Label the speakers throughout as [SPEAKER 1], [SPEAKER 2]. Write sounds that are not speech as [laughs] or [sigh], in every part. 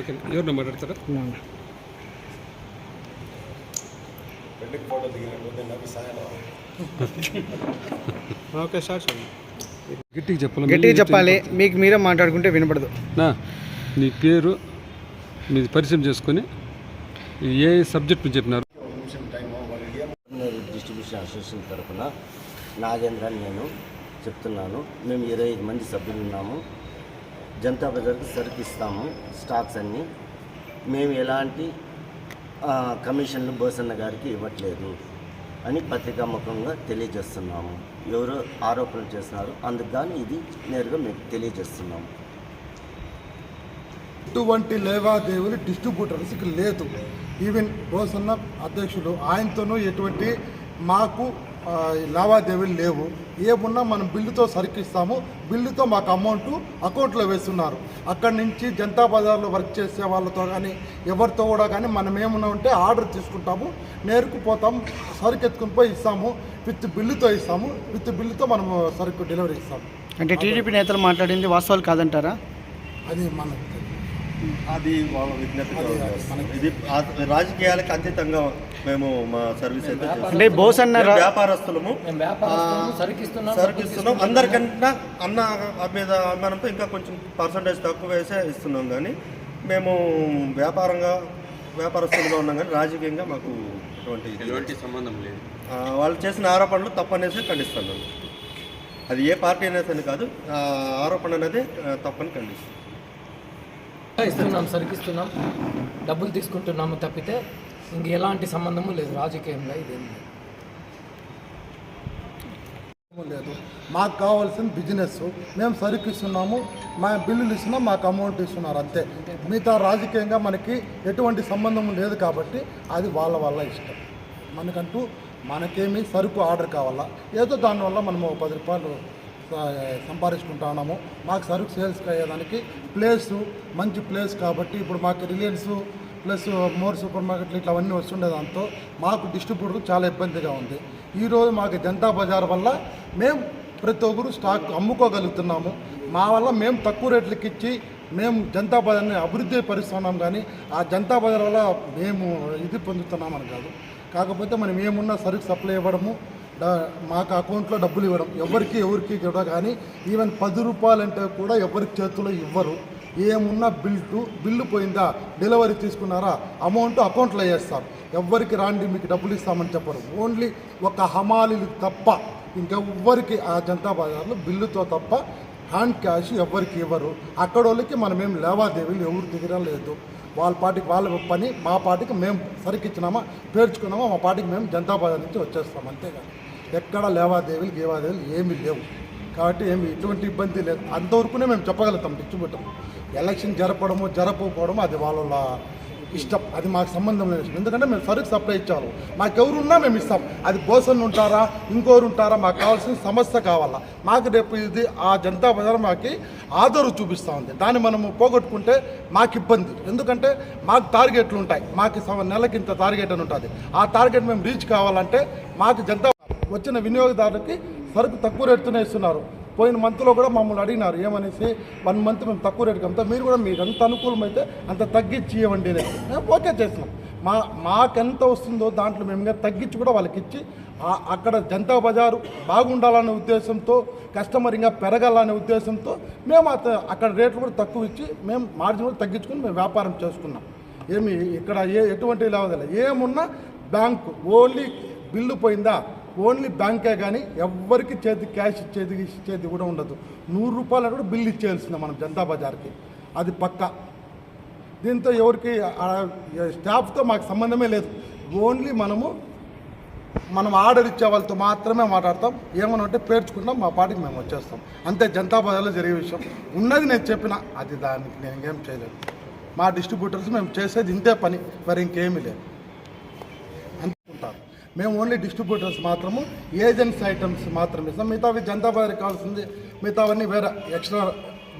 [SPEAKER 1] Okay ఎవరిన మాట్లాడతారా?
[SPEAKER 2] Okay. Sir
[SPEAKER 1] గట్టిగా చెప్పాలి?
[SPEAKER 3] గట్టిగా చెప్పాలి. మీకు మీరే మాట్లాడుకుంటే వినపడదు
[SPEAKER 1] నా నీ పేరు మీది పరిచయం చేసుకొని ఏ సబ్జెక్ట్ మీరు చెప్పినారు
[SPEAKER 4] డిస్ట్రిబ్యూషన్ అసోసియేషన్ తరఫున నాగేంద్ర అని నేను చెప్తున్నాను. మేము ఇరవై ఐదు మంది సభ్యులు ఉన్నాము. జనతా బజార్కి సరికిస్తాము స్టాక్స్ అన్నీ. మేము ఎలాంటి కమిషన్లు బోసన్న గారికి ఇవ్వట్లేదు అని పత్రికాముఖంగా తెలియజేస్తున్నాము. ఎవరో ఆరోపణలు చేస్తున్నారు అందుకు కానీ ఇది నేరుగా మేము తెలియజేస్తున్నాము.
[SPEAKER 5] ఇటువంటి లేవాదేవీలు డిస్ట్రిబ్యూటర్స్కి లేదు. ఈవెన్ బోసన్న అధ్యక్షుడు ఆయనతోనూ ఎటువంటి మాకు లావాదేవీలు లేవు. ఏమున్నా మనం బిల్లుతో సరికిస్తాము. బిల్లుతో మాకు అమౌంట్ అకౌంట్లో వేస్తున్నారు. అక్కడి నుంచి జనతా బజార్లో వర్క్ చేసే వాళ్ళతో కానీ ఎవరితో కూడా కానీ మనం ఏమన్నా ఉంటే ఆర్డర్ తీసుకుంటాము. నేరుకు పోతాం. సరుకు ఎత్తుకుని పోయి ఇస్తాము. విత్ బిల్లుతో ఇస్తాము. విత్ బిల్లుతో మనము సరుకు డెలివరీ ఇస్తాము.
[SPEAKER 3] అంటే టీడీపీ నేతలు మాట్లాడింది వాస్తవాలు కాదంటారా?
[SPEAKER 5] అది మనకు
[SPEAKER 6] అది వాళ్ళ విజ్ఞప్తి ఇది రాజకీయాలకు అతీతంగా మేము మా సర్వీస్ అయితే
[SPEAKER 3] బోస్ అన్న
[SPEAKER 6] వ్యాపారస్తులము. సరుకిస్తున్నాం అందరికన్నా అన్న మీద అభిమానంతో ఇంకా కొంచెం పర్సంటేజ్ తక్కువ వేసే ఇస్తున్నాం కానీ మేము వ్యాపారంగా వ్యాపారస్తులుగా ఉన్నాం కానీ రాజకీయంగా మాకు ఎటువంటి ఎటువంటి సంబంధం లేదు. వాళ్ళు చేసిన ఆరోపణలు తప్పనేసి ఖండిస్తున్నాను అది ఏ పార్టీ అనేది అని కాదు ఆ ఆరోపణ అనేది తప్పని ఖండిస్తాను
[SPEAKER 7] ఇస్తున్నాం సరికిస్తున్నాం. డబ్బులు తీసుకుంటున్నాము తప్పితే ఇంక ఎలాంటి సంబంధము లేదు. రాజకీయంలో ఇదేం
[SPEAKER 5] లేదు. మాకు కావాల్సిన బిజినెస్ మేము సరుకు ఇస్తున్నాము మా బిల్లులు ఇస్తున్నాం మాకు అమౌంట్ ఇస్తున్నారు అంతే. మిగతా రాజకీయంగా మనకి ఎటువంటి సంబంధం లేదు కాబట్టి అది వాళ్ళ వాళ్ళ ఇష్టం. మనకంటూ మనకేమీ సరుకు ఆర్డర్ కావాలా? ఏదో దానివల్ల మనము పది రూపాయలు సంపాదించుకుంటా ఉన్నాము. మాకు సరుకు సేల్స్కి అయ్యేదానికి ప్లేస్ మంచి ప్లేస్ కాబట్టి ఇప్పుడు మాకు రిలయన్స్ ప్లస్ మోర్ సూపర్ మార్కెట్లు ఇట్లా అవన్నీ వస్తుండే దాంతో మాకు డిస్ట్రిబ్యూటర్ చాలా ఇబ్బందిగా ఉంది. ఈరోజు మాకు జనతా బజార్ వల్ల మేము ప్రతి ఒక్కరు స్టాక్ అమ్ముకోగలుగుతున్నాము. మా వల్ల మేము తక్కువ రేట్లకి ఇచ్చి మేము జనతా బజార్ని అభివృద్ధి పరుస్తున్నాం కానీ ఆ జనతా బజార్ వల్ల మేము ఇది పొందుతున్నామని కాదు. కాకపోతే మనం ఏమున్నా సరుకు సప్లై ఇవ్వడము మాకు అకౌంట్లో డబ్బులు ఇవ్వడం. ఎవరికి ఎవరికి కూడా కానీ ఈవెన్ పది రూపాయలంటే కూడా ఎవరికి చేతిలో ఇవ్వరు. ఏమున్నా బిల్లు బిల్లు పోయిందా డెలివరీ తీసుకున్నారా అమౌంట్ అకౌంట్లో వేస్తారు. ఎవ్వరికి రాండి మీకు డబ్బులు ఇస్తామని చెప్పరు. ఓన్లీ ఒక హమాలీలు తప్ప ఇంకెవ్వరికి ఆ జనతా బజార్లో బిల్లుతో తప్ప హ్యాండ్ క్యాష్ ఎవ్వరికి ఇవ్వరు. అక్కడ వాళ్ళకి మనమేం లావాదేవీలు ఎవరు దిగడం లేదు. వాళ్ళ పాటికి వాళ్ళ పని మా పాటికి మేము సరికిచ్చినామా పేర్చుకున్నామా మా పాటికి మేము జనతా బజార్ నుంచి వచ్చేస్తాం అంతేగాని. ఎక్కడ లేవాదేవీలు గేవాదేవీలు ఏమీ లేవు. కాబట్టి ఏమి ఎటువంటి ఇబ్బంది లేదు. అంతవరకునే మేము చెప్పగలుగుతాం డిస్ట్రిబ్యూటర్. ఎలక్షన్ జరపడము జరపకపోవడము అది వాళ్ళ ఇష్టం. అది మాకు సంబంధం లేదు విషయం. ఎందుకంటే మేము సరుకు సప్లై ఇచ్చాము మాకెవరున్నా మేము ఇస్తాం. అది బోసన్ ఉంటారా ఇంకోరు ఉంటారా మాకు కావాల్సిన సమస్య కావాలా? మాకు రేపు ఇది ఆ జనతా బజార్ మాకు ఆదరు చూపిస్తూ ఉంది. దాన్ని మనము పోగొట్టుకుంటే మాకు ఇబ్బంది. ఎందుకంటే మాకు టార్గెట్లు ఉంటాయి. మాకు సమ- నెలకి ఇంత టార్గెట్ అని ఉంటుంది. ఆ టార్గెట్ మేము రీచ్ కావాలంటే మాకు జనతా వచ్చిన వినియోగదారులకి సరుకు తక్కువ రేటుతోనే ఇస్తున్నారు. పోయిన మంత్లో కూడా మమ్మల్ని అడిగినారు ఏమనేసి వన్ మంత్ మేము తక్కువ రేటుకి అమ్ముతాం మీరు కూడా మీరు ఎంత అనుకూలమైతే అంత తగ్గించి ఇవ్వండి ఓకే చేసినాం. మా మాకెంత వస్తుందో దాంట్లో మేము ఇంకా తగ్గించి కూడా వాళ్ళకి ఇచ్చి అక్కడ జనతా బజారు బాగుండాలనే ఉద్దేశంతో కస్టమర్ ఇంకా పెరగాలనే ఉద్దేశంతో మేము అక్కడ రేట్లు కూడా తక్కువ ఇచ్చి మేము మార్జిన్ కూడా తగ్గించుకుని మేము వ్యాపారం చేసుకున్నాం. ఏమి ఇక్కడ ఏ ఎటువంటి లావాదేవీ ఏమున్నా బ్యాంకు ఓన్లీ బిల్లు పోయిందా? ఓన్లీ బ్యాంకే కానీ ఎవ్వరికి చేతి క్యాష్ ఇచ్చేది ఇచ్చేది కూడా ఉండదు. నూరు రూపాయలు కూడా బిల్ ఇచ్చేయాల్సిందే మనం జనతా బజార్కి. అది పక్క. దీంతో ఎవరికి స్టాఫ్తో మాకు సంబంధమే లేదు. ఓన్లీ మనము మనం ఆర్డర్ ఇచ్చే వాళ్ళతో మాత్రమే మాట్లాడతాం. ఏమన్నా అంటే పేర్చుకుంటాం మా పాటికి మేము వచ్చేస్తాం. అంతే జనతా బజార్లో జరిగే విషయం. ఉన్నది నేను చెప్పిన అది దానికి నేను ఇంకేం చేయలేదు మా డిస్ట్రిబ్యూటర్స్ మేము చేసేది ఇంతే పని మరి ఇంకేమీ లేదు. మేము ఓన్లీ డిస్ట్రిబ్యూటర్స్ మాత్రము ఏజెంట్స్ ఐటమ్స్ మాత్రమే. ఇస్తాం మిగతావి జనతా బజార్కి కావాల్సింది మిగతావన్నీ వేరే ఎక్స్ట్రా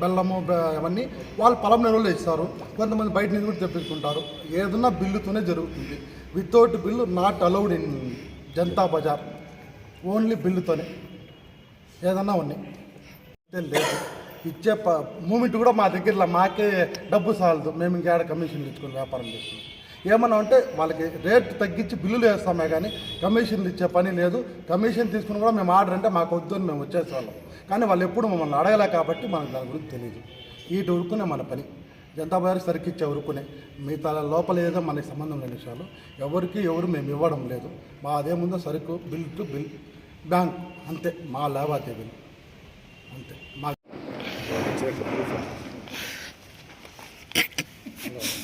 [SPEAKER 5] బెల్లము అవన్నీ వాళ్ళు పొలం నెలలో ఇస్తారు కొంతమంది బయట నుంచి కూడా తెప్పించుకుంటారు. ఏదన్నా బిల్లుతోనే జరుగుతుంది. Without bill not allowed in Janata Bazaar. Only బిల్లుతోనే. ఏదన్నా ఉన్నాయి. అయితే లేదు. ఇచ్చే ప మూమెంట్ కూడా మా దగ్గర మాకే డబ్బు సాలదు. మేము ఇంకేడ కమిషన్ తెచ్చుకుని వ్యాపారం చేస్తున్నాం. ఏమన్నా అంటే వాళ్ళకి రేట్ తగ్గించి బిల్లులు వేస్తామే కానీ కమిషన్లు ఇచ్చే పని లేదు. కమిషన్ తీసుకుని కూడా మేము ఆర్డర్ అంటే మాకు వద్దు అని మేము వచ్చేసేవాళ్ళం. కానీ వాళ్ళు ఎప్పుడు మమ్మల్ని అడగలే కాబట్టి మనకు దాని గురించి తెలియదు ఈటి ఉరుకునే మన పని. జనతా బజార్ సరికి ఇచ్చే ఉరుకునే. మిగతా లోపల ఏదో మనకి సంబంధం లేని విషయాలు. ఎవరికి ఎవరు మేము ఇవ్వడం లేదు. మా అదేముందో సరుకు బిల్ టు బిల్. బ్యాంక్ అంతే. మా లావాదేవీలు అంతే. మా [laughs]